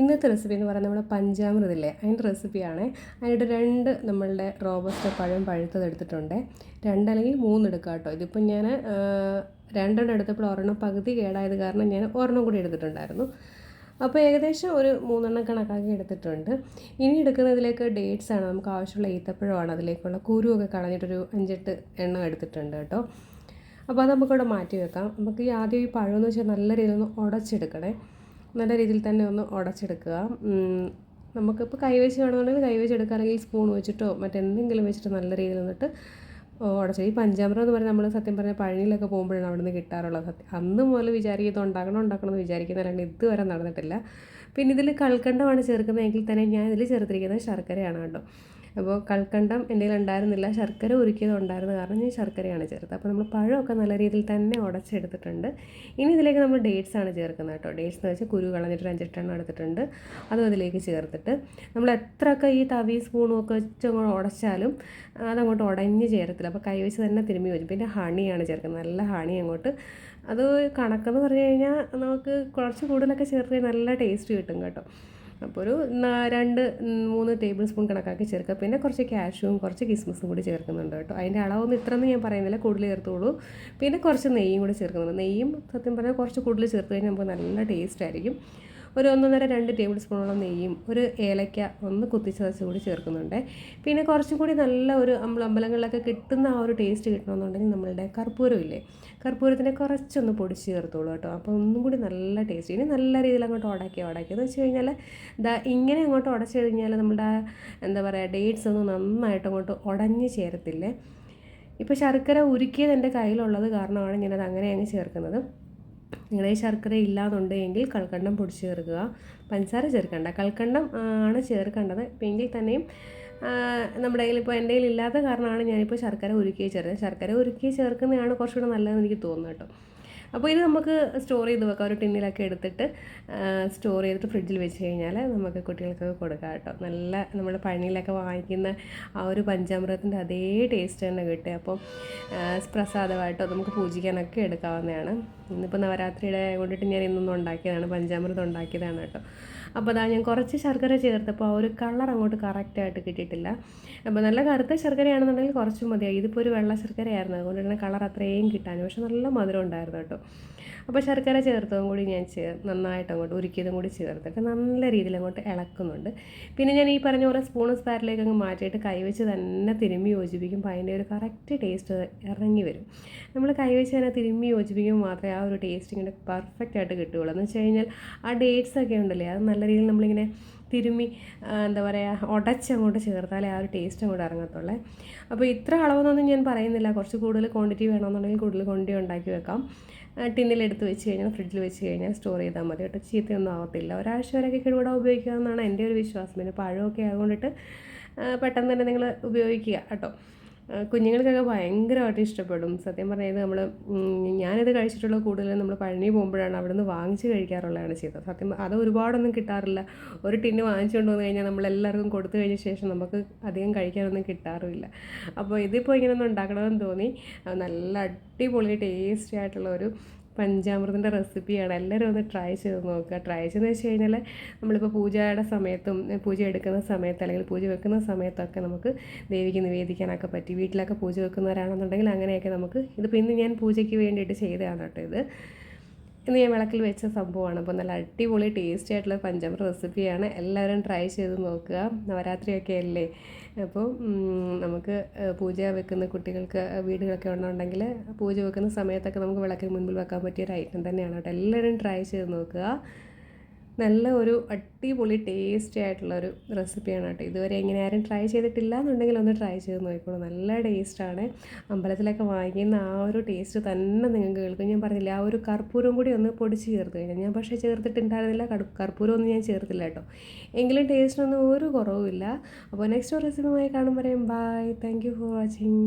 ഇന്നത്തെ റെസിപ്പി എന്ന് പറയുന്നത് നമ്മുടെ പഞ്ചാമൃതില്ലേ? അതിന്റെ റെസിപ്പിയാണ് അതിന്റെ രണ്ട് നമ്മളുടെ റോബസ്റ്റ് പഴം പഴുത്തത് എടുത്തിട്ടുണ്ട്. രണ്ടല്ലെങ്കിൽ മൂന്ന് എടുക്കാം കേട്ടോ. ഇതിപ്പം ഞാൻ രണ്ടെണ്ണം എടുത്തപ്പോൾ ഒരെണ്ണം പകുതി കേടായത് കാരണം ഞാൻ ഒരെണ്ണം കൂടി എടുത്തിട്ടുണ്ടായിരുന്നു. അപ്പോൾ ഏകദേശം ഒരു മൂന്നെണ്ണം കണക്കാക്കി എടുത്തിട്ടുണ്ട്. ഇനി എടുക്കുന്നതിലേക്ക് ഡേറ്റ്സ് ആണ്. നമുക്ക് ആവശ്യമുള്ള ഈത്തപ്പഴമാണ്. അതിലേക്കുള്ള കുരുവൊക്കെ കളഞ്ഞിട്ടൊരു അഞ്ചെട്ട് എണ്ണം എടുത്തിട്ടുണ്ട് കേട്ടോ. അപ്പോൾ അത് നമുക്കിവിടെ മാറ്റി വെക്കാം. നമുക്ക് ഈ ആദ്യം ഈ പഴമെന്ന് വെച്ചാൽ നല്ല രീതിയിൽ ഒന്ന് ഉടച്ചെടുക്കണേ. നല്ല രീതിയിൽ തന്നെ ഒന്ന് ഉടച്ചെടുക്കുക. നമുക്കിപ്പോൾ കൈവച്ച് വേണമെന്നുണ്ടെങ്കിൽ കൈവച്ച് അല്ലെങ്കിൽ സ്പൂൺ വെച്ചിട്ടോ മറ്റെന്തെങ്കിലും വെച്ചിട്ട് നല്ല രീതിയിൽ നിന്നിട്ട് ഉടച്ചു. ഈ പഞ്ചാമൃതം എന്ന് പറഞ്ഞാൽ നമ്മൾ സത്യം പറഞ്ഞാൽ പഴനിയിലൊക്കെ പോകുമ്പോഴാണ് അവിടെ നിന്ന് കിട്ടാറുള്ളത്. സത്യം അന്ന് മുതൽ വിചാരിക്കുന്നത് ഉണ്ടാക്കണം ഉണ്ടാക്കണം എന്ന് വിചാരിക്കുന്ന അല്ലാണ്ട് ഇതുവരെ നടന്നിട്ടില്ല. പിന്നെ ഇതിൽ കൽക്കണ്ടമാണ് ചേർക്കുന്നതെങ്കിൽ തന്നെ ഞാൻ ഇതിൽ ചേർത്തിരിക്കുന്നത് ശർക്കരയാണ് കേട്ടോ. അപ്പോൾ കൽക്കണ്ടം എന്റെ ഉണ്ടായിരുന്നില്ല ശർക്കര ഉരുക്കിയത് ഉണ്ടായിരുന്നു കാരണം ഞാൻ ശർക്കരയാണ് ചേർത്തത്. അപ്പോൾ നമ്മൾ പഴമൊക്കെ നല്ല രീതിയിൽ തന്നെ ഉടച്ചെടുത്തിട്ടുണ്ട്. ഇനി ഇതിലേക്ക് നമ്മൾ ഡേറ്റ്സ് ആണ് ചേർക്കുന്നത് കേട്ടോ. ഡേറ്റ്സ് എന്ന് വെച്ചാൽ കുരു കളഞ്ഞിട്ട് അഞ്ചെട്ടെണ്ണം എടുത്തിട്ടുണ്ട്. അതും അതിലേക്ക് ചേർത്തിട്ട് നമ്മൾ എത്രയൊക്കെ ഈ തവി സ്പൂണും ഒക്കെ വെച്ച് അങ്ങോട്ട് ഉടച്ചാലും അതങ്ങോട്ട് ഉടഞ്ഞ് ചേരത്തില്ല. അപ്പോൾ കൈവച്ച് തന്നെ തിരുമ്മി വെച്ചു പിന്നെ ഹണിയാണ് ചേർക്കുന്നത്. നല്ല ഹണി അങ്ങോട്ട്. അത് കണക്കെന്ന് പറഞ്ഞു കഴിഞ്ഞാൽ നമുക്ക് കുറച്ച് കൂടുതലൊക്കെ ചേർത്ത് നല്ല ടേസ്റ്റ് കിട്ടും കേട്ടോ. അപ്പോൾ ഒരു രണ്ട് മൂന്ന് ടേബിൾ സ്പൂൺ കണക്കാക്കി ചേർക്കുക. പിന്നെ കുറച്ച് കാഷ്യൂവും കുറച്ച് കിസ്മസും കൂടി ചേർക്കുന്നുണ്ട് കേട്ടോ. അതിന്റെ അളവൊന്നും ഇത്രയെന്ന് ഞാൻ പറയുന്നില്ല. കൂടുതൽ ചേർത്തോളൂ. പിന്നെ കുറച്ച് നെയ്യും കൂടി ചേർക്കുന്നുണ്ട്. നെയ്യും സത്യം പറഞ്ഞാൽ കുറച്ച് കൂടുതൽ ചേർത്ത് കഴിഞ്ഞാൽ നമുക്ക് നല്ല ടേസ്റ്റ് ആയിരിക്കും. ഒരു ഒന്നൊന്നര രണ്ട് ടേബിൾ സ്പൂണോളം നെയ്യും ഒരു ഏലയ്ക്ക ഒന്ന് കുത്തിച്ചതച്ച് കൂടി ചേർക്കുന്നുണ്ട്. പിന്നെ കുറച്ചും കൂടി നല്ല ഒരു അമ്പലങ്ങളിലൊക്കെ കിട്ടുന്ന ആ ഒരു ടേസ്റ്റ് കിട്ടണമെന്നുണ്ടെങ്കിൽ നമ്മളുടെ കർപ്പൂരം ഇല്ലേ കർപ്പൂരത്തിനെ കുറച്ചൊന്ന് പൊടിച്ച് ചേർത്തോളൂ കേട്ടോ. അപ്പോൾ ഒന്നും കൂടി നല്ല ടേസ്റ്റ്. ഇനി നല്ല രീതിയിൽ അങ്ങോട്ട് ഉടക്കി ഉടക്കി. എന്ന് വെച്ച് കഴിഞ്ഞാൽ ദാ ഇങ്ങനെ അങ്ങോട്ട് ഉടച്ച് കഴിഞ്ഞാൽ നമ്മുടെ എന്താ പറയുക ഡേറ്റ്സ് ഒന്നും നന്നായിട്ട് അങ്ങോട്ട് ഉടഞ്ഞ് ചേരത്തില്ലേ? ഇപ്പോൾ ശർക്കര ഉരുക്കിയത് എന്റെ കയ്യിലുള്ളത് കാരണമാണ് ഞാനത് അങ്ങനെ അങ്ങ് ചേർക്കുന്നത്. നിങ്ങളുടെ ശർക്കര എങ്കിൽ കൽക്കണ്ടം പൊടിച്ച് ചേർക്കുക. പഞ്ചസാര ചേർക്കണ്ട. കൽക്കണ്ടം ആണ് ചേർക്കേണ്ടത്. എങ്കിൽ തന്നെയും നമ്മുടെ കയ്യിൽ ഇപ്പോൾ എന്റെ കയ്യിൽ ഇല്ലാത്ത കാരണമാണ് ഞാനിപ്പോൾ ശർക്കര ഉരുക്കി ചേർത്തത് ശർക്കര ഉരുക്കി ചേർക്കുന്നതാണ് കുറച്ചുകൂടെ നല്ലതെന്ന് എനിക്ക് തോന്നുന്നു കേട്ടോ. അപ്പോൾ ഇത് നമുക്ക് സ്റ്റോർ ചെയ്ത് വെക്കാം. ഒരു ടിന്നിലൊക്കെ എടുത്തിട്ട് സ്റ്റോർ ചെയ്തിട്ട് ഫ്രിഡ്ജിൽ വെച്ച് കഴിഞ്ഞാൽ നമുക്ക് കുട്ടികൾക്കൊക്കെ കൊടുക്കാം കേട്ടോ. നല്ല നമ്മൾ പഴനിയിലൊക്കെ വാങ്ങിക്കുന്ന ആ ഒരു പഞ്ചാമൃതത്തിന്റെ അതേ ടേസ്റ്റ് തന്നെ കിട്ടുക അപ്പോൾ പ്രസാദമായിട്ടോ നമുക്ക് പൂജിക്കാനൊക്കെ എടുക്കാവുന്നതാണ്. ഇന്നിപ്പോൾ നവരാത്രിയുടെ കൊണ്ടിട്ട് ഞാൻ ഇന്നൊന്നും ഉണ്ടാക്കിയതാണ്. പഞ്ചാമൃതം ഉണ്ടാക്കിയതാണ് കേട്ടോ. അപ്പോൾ അതാ ഞാൻ കുറച്ച് ശർക്കര ചേർത്തപ്പോൾ ആ ഒരു കളർ അങ്ങോട്ട് കറക്റ്റായിട്ട് കിട്ടിയിട്ടില്ല. അപ്പോൾ നല്ല കറുത്ത ശർക്കരയാണെന്നുണ്ടെങ്കിൽ കുറച്ച് മതിയായി. ഇതിപ്പോൾ ഒരു വെള്ള ശർക്കരയായിരുന്നു. അതുകൊണ്ട് തന്നെ കളർ അത്രയും കിട്ടാനും പക്ഷെ നല്ല മധുരം ഉണ്ടായിരുന്നു കേട്ടോ. അപ്പോൾ ശർക്കര ചേർത്തതും കൂടി ഞാൻ ചേർ നന്നായിട്ട് അങ്ങോട്ട് ഉരുക്കിയതും കൂടി ചേർത്തിട്ട് നല്ല രീതിയിൽ അങ്ങോട്ട് ഇളക്കുന്നുണ്ട്. പിന്നെ ഞാൻ ഈ പറഞ്ഞ പോലെ സ്പൂൺ സ്പാരിലേക്ക് അങ്ങ് മാറ്റിയിട്ട് കൈവച്ച് തന്നെ തിരുമ്മി യോജിപ്പിക്കുമ്പോൾ അതിന്റെ ഒരു കറക്റ്റ് ടേസ്റ്റ് ഇറങ്ങി വരും. നമ്മൾ കൈവച്ച് തന്നെ തിരുമ്മി യോജിപ്പിക്കുമ്പോൾ മാത്രമേ ആ ഒരു ടേസ്റ്റ് ഇങ്ങനെ പെർഫെക്റ്റ് ആയിട്ട് കിട്ടുകയുള്ളൂ. എന്ന് വെച്ച് കഴിഞ്ഞാൽ ആ ഡേറ്റ്സ് ഒക്കെ ഉണ്ടല്ലേ അത് നല്ല രീതിയിൽ നമ്മളിങ്ങനെ തിരുമ്മി എന്താ പറയുക ഉടച്ചങ്ങോട്ട് ചേർത്താലേ ആ ഒരു ടേസ്റ്റ് അങ്ങോട്ട് ഇറങ്ങത്തുള്ളേ. അപ്പോൾ ഇത്ര അളവെന്നൊന്നും ഞാൻ പറയുന്നില്ല. കുറച്ച് കൂടുതൽ ക്വാണ്ടിറ്റി വേണമെന്നുണ്ടെങ്കിൽ കൂടുതൽ ക്വാണ്ടിറ്റി ഉണ്ടാക്കി വെക്കാം. ടിന്നിലെടുത്ത് വെച്ച് കഴിഞ്ഞാൽ ഫ്രിഡ്ജിൽ വെച്ച് കഴിഞ്ഞാൽ സ്റ്റോർ ചെയ്താൽ മതി കേട്ടോ. ചീത്തയൊന്നും ആവത്തില്ല. ഒരാഴ്ച വരെയൊക്കെ ഇവിടെ ഉപയോഗിക്കാമെന്നാണ് എന്റെ ഒരു വിശ്വാസം പിന്നെ പഴമൊക്കെ ആയതുകൊണ്ടിട്ട് പെട്ടെന്ന് തന്നെ നിങ്ങൾ ഉപയോഗിക്കുക കേട്ടോ. കുഞ്ഞുങ്ങൾക്കൊക്കെ ഭയങ്കരമായിട്ട് ഇഷ്ടപ്പെടും. സത്യം പറഞ്ഞാൽ നമ്മൾ ഞാനിത് കഴിച്ചിട്ടുള്ള കൂടുതലും നമ്മൾ പഴനി പോകുമ്പോഴാണ് അവിടെ നിന്ന് വാങ്ങിച്ച് കഴിക്കാറുള്ളതാണ് ചെയ്തത്. സത്യം അത് ഒരുപാടൊന്നും കിട്ടാറില്ല. ഒരു ടിന്ന് വാങ്ങിച്ചുകൊണ്ട് വന്നു കഴിഞ്ഞാൽ നമ്മളെല്ലാവർക്കും കൊടുത്തു കഴിഞ്ഞ ശേഷം നമുക്ക് അധികം കഴിക്കാനൊന്നും കിട്ടാറുമില്ല. അപ്പോൾ ഇതിപ്പോൾ ഇങ്ങനെ ഒന്ന് ഉണ്ടാക്കണമെന്ന് തോന്നി. നല്ല അടിപൊളി ടേസ്റ്റി ആയിട്ടുള്ള ഒരു പഞ്ചാമൃതന്റെ റെസിപ്പിയാണ്. എല്ലാവരും ഒന്ന് ട്രൈ ചെയ്ത് നോക്കുക. ട്രൈ ചെയ്തെന്ന് വെച്ച് കഴിഞ്ഞാൽ നമ്മളിപ്പോൾ പൂജയുടെ സമയത്തും പൂജ എടുക്കുന്ന സമയത്ത് അല്ലെങ്കിൽ പൂജ വെക്കുന്ന സമയത്തൊക്കെ നമുക്ക് ദേവിക്ക് നിവേദിക്കാനൊക്കെ പറ്റി. വീട്ടിലൊക്കെ പൂജ വെക്കുന്നവരാണെന്നുണ്ടെങ്കിൽ അങ്ങനെയൊക്കെ നമുക്ക് ഇതിപ്പോൾ ഇന്ന് ഞാൻ പൂജയ്ക്ക് വേണ്ടിയിട്ട് ചെയ്തതാണ് കേട്ടോ ഇത്. ഇന്ന് ഞാൻ വിളക്കിൽ വെച്ച സംഭവമാണ്. അപ്പോൾ നല്ല അടിപൊളി ടേസ്റ്റി ആയിട്ടുള്ള പഞ്ചാമൃത റെസിപ്പിയാണ് എല്ലാവരും ട്രൈ ചെയ്ത് നോക്കുക. നവരാത്രിയൊക്കെ അല്ലേ? അപ്പോൾ നമുക്ക് പൂജ വെക്കുന്ന കുട്ടികൾക്ക് വീടുകളൊക്കെ ഉണ്ടെങ്കിൽ പൂജ വെക്കുന്ന സമയത്തൊക്കെ നമുക്ക് വിളക്കിന് മുൻപിൽ വെക്കാൻ പറ്റിയ ഒരു ഐറ്റം തന്നെയാണ് കേട്ടോ. എല്ലാവരും ട്രൈ ചെയ്ത് നോക്കുക. നല്ല ഒരു അടിപൊളി ടേസ്റ്റി ആയിട്ടുള്ള ഒരു റെസിപ്പിയാണ് കേട്ടോ. ഇതുവരെ എങ്ങനെ ആരും ട്രൈ ചെയ്തിട്ടില്ല എന്നുണ്ടെങ്കിൽ ഒന്ന് ട്രൈ ചെയ്ത് നോക്കിക്കോളൂ. നല്ല ടേസ്റ്റാണ് അമ്പലത്തിലൊക്കെ വാങ്ങിക്കുന്ന ആ ഒരു ടേസ്റ്റ് തന്നെ നിങ്ങൾക്ക് കേൾക്കും. ഞാൻ പറഞ്ഞില്ല ആ ഒരു കർപ്പൂരം കൂടി ഒന്ന് പൊടിച്ച് ചേർത്ത് കഴിഞ്ഞാൽ ഞാൻ പക്ഷേ ചേർത്തിട്ടുണ്ടായിരുന്നില്ല. കർപ്പൂരം ഒന്നും ഞാൻ ചേർത്തില്ല കേട്ടോ. എങ്കിലും ടേസ്റ്റിനൊന്നും ഒരു കുറവുമില്ല. അപ്പോൾ നെക്സ്റ്റ് റെസിപ്പിയുമായി കാണുമ്പോൾ പറയും bye thank you for watching